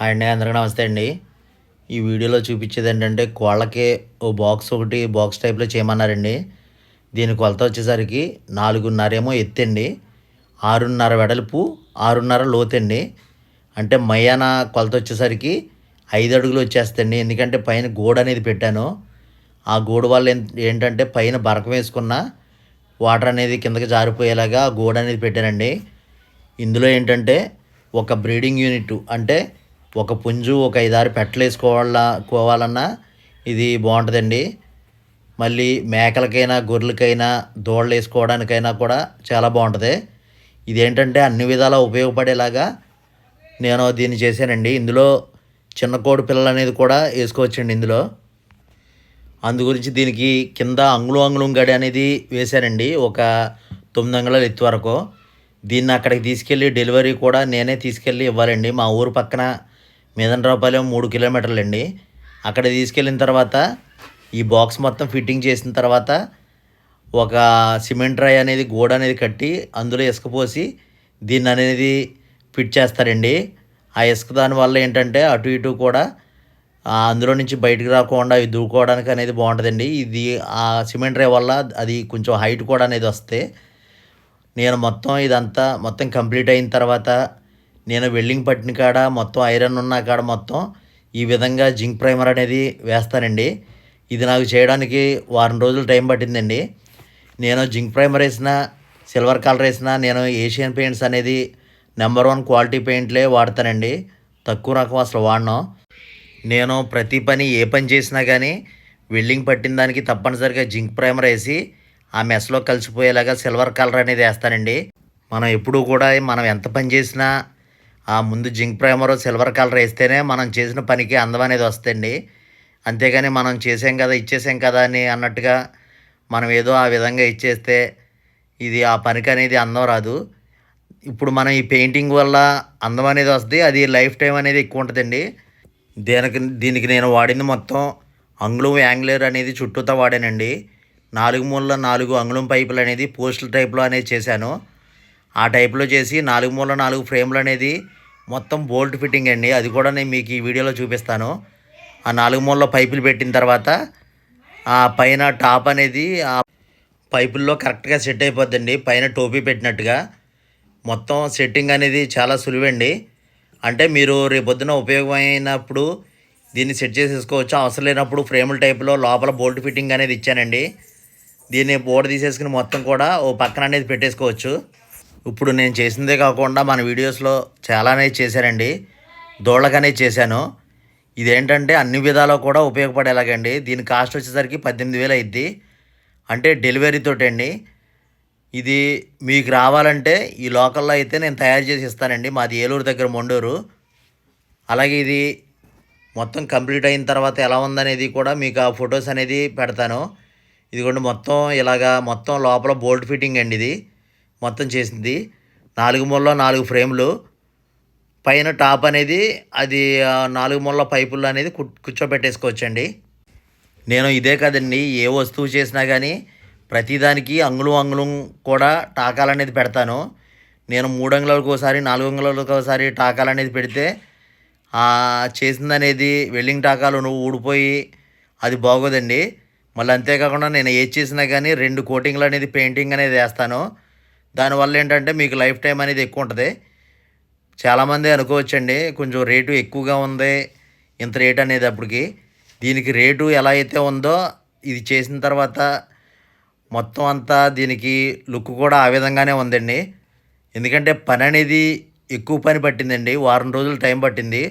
Hi అండి అందరికీ నమస్తే అండి. ఈ వీడియోలో చూపించేది ఏంటంటే కోళ్ళకి ఓ బాక్స్ ఒకటి బాక్స్ టైప్లో చేయమన్నారండి. దీని కొలత వచ్చేసరికి నాలుగున్నర ఏమో ఎత్తండి. ఆరున్నర వెడల్పు ఆరున్నర లోతండి. అంటే మయాన కొలత వచ్చేసరికి ఐదు అడుగులు వచ్చేస్తండి. ఎందుకంటే పైన గోడ అనేది పెట్టాను. ఆ గోడ వల్ల ఏంటంటే పైన బరకం వేసుకున్న వాటర్ అనేది కిందకి జారిపోయేలాగా ఆ గోడ అనేది పెట్టానండి. ఇందులో ఏంటంటే ఒక బ్రీడింగ్ యూనిట్ అంటే ఒక పుంజు ఒక ఐదారు పెట్టలు వేసుకోవాలా కోవాలన్నా ఇది బాగుంటుందండి. మళ్ళీ మేకలకైనా గొర్రెలకైనా దూడలు వేసుకోవడానికైనా కూడా చాలా బాగుంటుంది. ఇదేంటంటే అన్ని విధాలా ఉపయోగపడేలాగా నేను దీన్ని చేశానండి. ఇందులో చిన్న కోడి పిల్లలు అనేది కూడా వేసుకోవచ్చండి ఇందులో. అందు గురించి దీనికి కింద అంగుళం అంగుళం గడి అనేది వేశానండి. ఒక తొమ్మిది అంగుళాల ఎత్తు వరకు. దీన్ని అక్కడికి తీసుకెళ్ళి డెలివరీ కూడా నేనే తీసుకెళ్ళి ఇవ్వాలండి. మా ఊరు పక్కన మీదనరావుపాలెం మూడు కిలోమీటర్లు అండి అక్కడ తీసుకెళ్ళిన తర్వాత ఈ బాక్స్ మొత్తం ఫిట్టింగ్ చేసిన తర్వాత ఒక సిమెంట్ రాయ్ అనేది గోడ అనేది కట్టి అందులో ఇసుక పోసి దీన్ని అనేది ఫిట్ చేస్తారండి. ఆ ఇసుక దానివల్ల ఏంటంటే అటు ఇటు కూడా అందులో నుంచి బయటకు రాకుండా అవి దూకోవడానికి అనేది బాగుంటుందండి. ఇది ఆ సిమెంట్ రే వల్ల అది కొంచెం హైట్ కూడా అనేది వస్తే నేను మొత్తం ఇదంతా మొత్తం కంప్లీట్ అయిన తర్వాత నేను వెల్డింగ్ పట్టిన కాడ మొత్తం ఐరన్ ఉన్న కాడ మొత్తం ఈ విధంగా జింక్ ప్రైమర్ అనేది వేస్తానండి. ఇది నాకు చేయడానికి వారం రోజులు టైం పట్టిందండి. నేను జింక్ ప్రైమర్ వేసిన సిల్వర్ కలర్ వేసిన నేను ఏషియన్ పెయింట్స్ అనేది నెంబర్ వన్ క్వాలిటీ పెయింట్లే వాడతానండి. తక్కువ రకం అసలు వాడను. నేను ప్రతి పని ఏ పని చేసినా కానీ వెల్డింగ్ పట్టిన దానికి తప్పనిసరిగా జింక్ ప్రైమర్ వేసి ఆ మెస్లో కలిసిపోయేలాగా సిల్వర్ కలర్ అనేది వేస్తానండి. మనం ఎప్పుడూ కూడా మనం ఎంత పని చేసినా ఆ ముందు జింక్ ప్రైమర్ సిల్వర్ కలర్ వేస్తేనే మనం చేసిన పనికి అందం అనేది వస్తుంది అంతేగాని మనం చేసాం కదా ఇచ్చేసాం కదా అని అన్నట్టుగా మనం ఏదో ఆ విధంగా ఇచ్చేస్తే ఇది ఆ పనికి అనేది అందం రాదు. ఇప్పుడు మనం ఈ పెయింటింగ్ వల్ల అందం అనేది వస్తుంది అది లైఫ్ టైం అనేది ఎక్కువ ఉంటుందండి. దీనికి దీనికి నేను వాడింది మొత్తం అంగుళం యాంగ్లర్ అనేది చుట్టూతో వాడానండి. నాలుగు మూలల నాలుగు అంగుళం పైపులు అనేది పోస్టల్ టైప్లో అనేది చేశాను. ఆ టైప్లో చేసి నాలుగు మూల నాలుగు ఫ్రేమ్లు అనేది మొత్తం బోల్ట్ ఫిట్టింగ్ అండి. అది కూడా నేను మీకు ఈ వీడియోలో చూపిస్తాను. ఆ నాలుగు మూలలో పైపులు పెట్టిన తర్వాత ఆ పైన టాప్ అనేది ఆ పైపుల్లో కరెక్ట్గా సెట్ అయిపోద్దండి. పైన టోపీ పెట్టినట్టుగా. మొత్తం సెట్టింగ్ అనేది చాలా సులువండి. అంటే మీరు రేపొద్దున ఉపయోగమైనప్పుడు దీన్ని సెట్ చేసేసుకోవచ్చు. అవసరం లేనప్పుడు ఫ్రేముల టైప్లో లోపల బోల్ట్ ఫిట్టింగ్ అనేది ఇచ్చానండి. దీన్ని బోర్డు తీసేసుకుని మొత్తం కూడా ఓ పక్కన అనేది పెట్టేసుకోవచ్చు. ఇప్పుడు నేను చేసిందే కాకుండా మన వీడియోస్లో చాలా అనేది చేశానండి దోళ్ళకనేది చేశాను. ఇదేంటంటే అన్ని విధాలు కూడా ఉపయోగపడేలాగండి. దీని కాస్ట్ వచ్చేసరికి పద్దెనిమిది వేలు అయింది అంటే డెలివరీతో అండి ఇది మీకు రావాలంటే ఈ లోకల్లో అయితే నేను తయారు చేసి ఇస్తానండి. మాది ఏలూరు దగ్గర మొండూరు. అలాగే ఇది మొత్తం కంప్లీట్ అయిన తర్వాత ఎలా ఉందనేది కూడా మీకు ఆ ఫొటోస్ అనేది పెడతాను. ఇదిగోండి మొత్తం ఇలాగా మొత్తం లోపల బోల్ట్ ఫిట్టింగ్ అండి ఇది. మొత్తం చేసింది. నాలుగు మూలలో నాలుగు ఫ్రేమ్లు. పైన టాప్ అనేది అది నాలుగు మూలల పైపులు అనేది కు కూర్చోబెట్టేసుకోవచ్చండి. నేను ఇదే కదండి ఏ వస్తువు చేసినా కానీ ప్రతిదానికి అంగుళం అంగుళం కూడా టాకాలు అనేది పెడతాను. నేను మూడు అంగుళాలకు ఒకసారి నాలుగు అంగుళాలకు ఒకసారి టాకాలు అనేది పెడితే చేసింది అనేది వెల్డింగ్ టాకాలు నువ్వు ఊడిపోయి అది బాగోదండి. మళ్ళీ అంతేకాకుండా నేను ఏది చేసినా కానీ రెండు కోటింగ్లు అనేది పెయింటింగ్ అనేది వేస్తాను. దానివల్ల ఏంటంటే మీకు లైఫ్ టైం అనేది ఎక్కువ ఉంటుంది. చాలామంది అనుకోవచ్చండి కొంచెం రేటు ఎక్కువగా ఉంది ఇంత రేట్ అనేది అప్పటికి. దీనికి రేటు ఎలా అయితే ఉందో ఇది చేసిన తర్వాత మొత్తం అంతా దీనికి లుక్ కూడా ఆ విధంగానే ఉందండి. ఎందుకంటే పని అనేది ఎక్కువ పని పట్టిందండి వారం రోజులు టైం పట్టింది.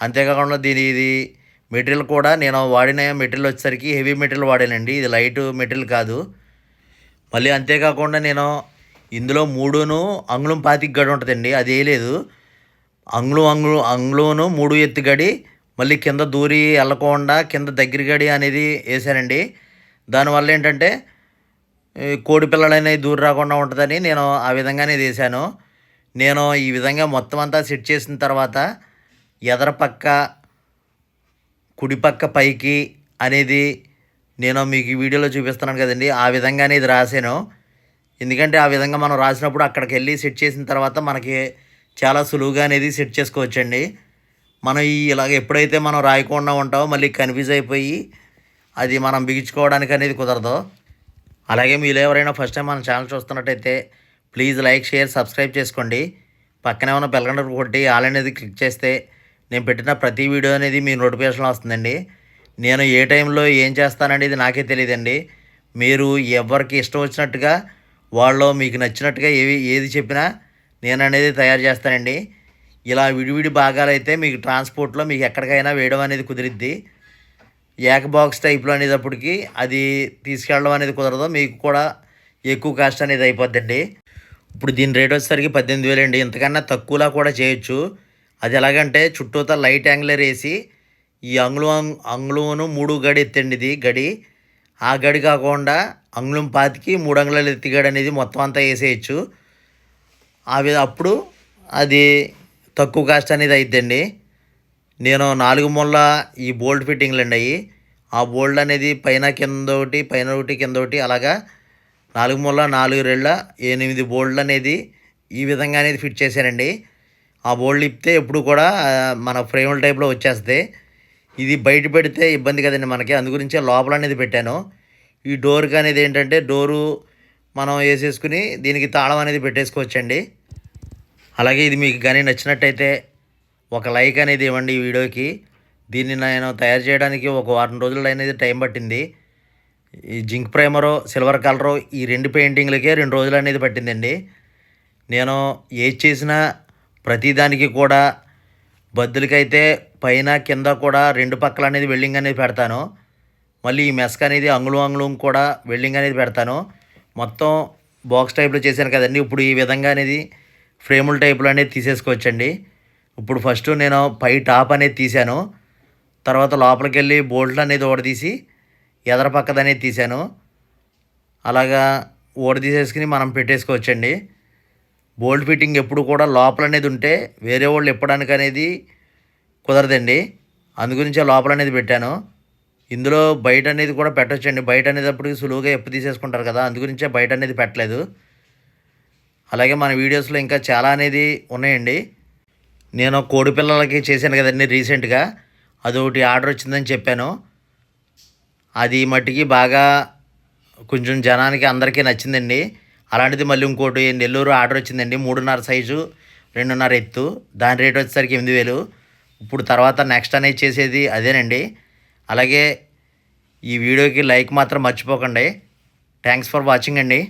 అంతేకాకుండా దీని ఇది మెటీరియల్ కూడా నేను వాడిన మెటీరియల్ వచ్చేసరికి హెవీ మెటీరియల్ వాడానండి ఇది లైట్ మెటీరియల్ కాదు. మళ్ళీ అంతేకాకుండా నేను ఇందులో మూడును అంగుళం పాతిక గడి ఉంటుందండి అది వేయలేదు అంగుళం అంగుళం అంగుళంను మూడు ఎత్తు గడి మళ్ళీ కింద దూరి వెళ్ళకుండా కింద దగ్గర గడి అనేది వేసానండి దానివల్ల ఏంటంటే కోడి పిల్లలు దూరం రాకుండా ఉంటుందని నేను ఆ విధంగానే వేసాను నేను ఈ విధంగా మొత్తం అంతా సెట్ చేసిన తర్వాత ఎదరపక్క కుడిపక్క పైకి అనేది నేను మీకు ఈ వీడియోలో చూపిస్తున్నాను కదండి ఆ విధంగానే ఇది రాశాను. ఎందుకంటే ఆ విధంగా మనం రాసినప్పుడు అక్కడికి వెళ్ళి సెట్ చేసిన తర్వాత మనకి చాలా సులువుగా అనేది సెట్ చేసుకోవచ్చండి. మనం ఈ ఇలాగ ఎప్పుడైతే మనం రాయకుండా ఉంటామో మళ్ళీ కన్ఫ్యూజ్ అయిపోయి అది మనం బిగించుకోవడానికి అనేది కుదరదు. అలాగే మీరు ఎవరైనా ఫస్ట్ టైం మన ఛానల్ చూస్తున్నట్టయితే ప్లీజ్ లైక్ షేర్ సబ్స్క్రైబ్ చేసుకోండి. పక్కనే ఉన్న బెల్గంట కొట్టి ఆల్ అనేది క్లిక్ చేస్తే నేను పెట్టిన ప్రతి వీడియో అనేది మీ నోటిఫికేషన్ వస్తుందండి. నేను ఏ టైంలో ఏం చేస్తాననేది నాకే తెలియదండి. మీరు ఎవరికి ఇష్టం వచ్చినట్టుగా వాళ్ళు మీకు నచ్చినట్టుగా ఏవి ఏది చెప్పినా నేను అనేది తయారు చేస్తానండి. ఇలా విడివిడి భాగాలు అయితే మీకు ట్రాన్స్పోర్ట్లో మీకు ఎక్కడికైనా వేయడం అనేది కుదిరిద్ది. ఏక బాక్స్ టైప్లో అనేటప్పటికి అది తీసుకెళ్ళడం అనేది కుదరదు. మీకు కూడా ఎక్కువ కాస్ట్ అనేది అయిపోద్దండి. ఇప్పుడు దీని రేట్ వచ్చేసరికి పద్దెనిమిది వేలు అండి ఇంతకన్నా తక్కువలా కూడా చేయొచ్చు. అది ఎలాగంటే చుట్టూతా లైట్ యాంగులర్ వేసి ఈ అంగుళం అంగుళమును మూడు గడి ఎత్తండి ఇది గడి. ఆ గడి కాకుండా అంగుళం పాతికి మూడు అంగుళాలు ఎత్తిగాడు అనేది మొత్తం అంతా వేసేయచ్చు. అవి అప్పుడు అది తక్కువ కాస్ట్ అనేది అయిద్దండి. నేను నాలుగు ముళ్ళ ఈ బోల్ట్ ఫిట్టింగ్లు అండి అవి ఆ బోల్ట్ అనేది పైన కింద ఒకటి పైన ఒకటి కింద ఒకటి అలాగా నాలుగు ముళ్ళ నాలుగు రెళ్ళ ఎనిమిది బోల్డ్ అనేది ఈ విధంగా అనేది ఫిట్ చేశానండి ఆ బోల్డ్ ఇప్పితే ఎప్పుడు కూడా మన ఫ్రేముల టైప్లో వచ్చేస్తాయి ఇది బయట పెడితే ఇబ్బంది కదండి మనకి. అందు గురించే లోపల అనేది పెట్టాను. ఈ డోర్కి అనేది ఏంటంటే డోరు మనం వేసేసుకుని దీనికి తాళం అనేది పెట్టేసుకోవచ్చండి. అలాగే ఇది మీకు కానీ నచ్చినట్టయితే ఒక లైక్ అనేది ఇవ్వండి ఈ వీడియోకి. దీన్ని నేను తయారు చేయడానికి ఒక వారం రోజులు అనేది టైం పట్టింది. ఈ జింక్ ప్రైమరు సిల్వర్ కలరు ఈ రెండు పెయింటింగ్లకే రెండు రోజులు అనేది పట్టిందండి. నేను ఏది చేసినా ప్రతిదానికి కూడా బద్దులకైతే పైన కింద కూడా రెండు పక్కల అనేది వెల్డింగ్ అనేది పెడతాను. మళ్ళీ ఈ మెస్క్ అనేది అంగుళం అంగుళం కూడా వెల్డింగ్ అనేది పెడతాను. మొత్తం బాక్స్ టైప్లో చేశాను కదండి. ఇప్పుడు ఈ విధంగా అనేది ఫ్రేముల టైప్లో అనేది తీసేసుకోవచ్చండి. ఇప్పుడు ఫస్ట్ నేను పై టాప్ అనేది తీశాను. తర్వాత లోపలికి వెళ్ళి బోల్ట్లు అనేది ఓడదీసి ఎదర పక్కదనేది తీశాను. అలాగా ఓడదీసేసుకుని మనం పెట్టేసుకోవచ్చండి. బోల్ట్ ఫిట్టింగ్ ఎప్పుడు కూడా లోపల అనేది ఉంటే వేరే వాళ్ళు ఇప్పడానికి అనేది కుదరదండి. అందుగురించే లోపల అనేది పెట్టాను. ఇందులో బయట అనేది కూడా పెట్టొచ్చండి. బయట అనేటప్పటికి సులువుగా ఎప్పు తీసేసుకుంటారు కదా అందుగురించే బయట అనేది పెట్టలేదు. అలాగే మన వీడియోస్లో ఇంకా చాలా అనేది ఉన్నాయండి. నేను కోడి పిల్లలకి చేశాను కదండి రీసెంట్గా. అదొకటి ఆర్డర్ వచ్చిందని చెప్పాను. అది మట్టికి బాగా కొంచెం జనానికి అందరికీ నచ్చిందండి. అలాంటిది మళ్ళీ ఇంకోటి నెల్లూరు ఆర్డర్ వచ్చిందండి మూడున్నర సైజు రెండున్నర ఎత్తు. దాని రేట్ వచ్చేసరికి ఎనిమిది వేలు. ఇప్పుడు తర్వాత నెక్స్ట్ అనేది చేసేది అదేనండి. అలాగే ఈ వీడియోకి లైక్ మాత్రం మర్చిపోకండి. థ్యాంక్స్ ఫర్ వాచింగ్ అండి.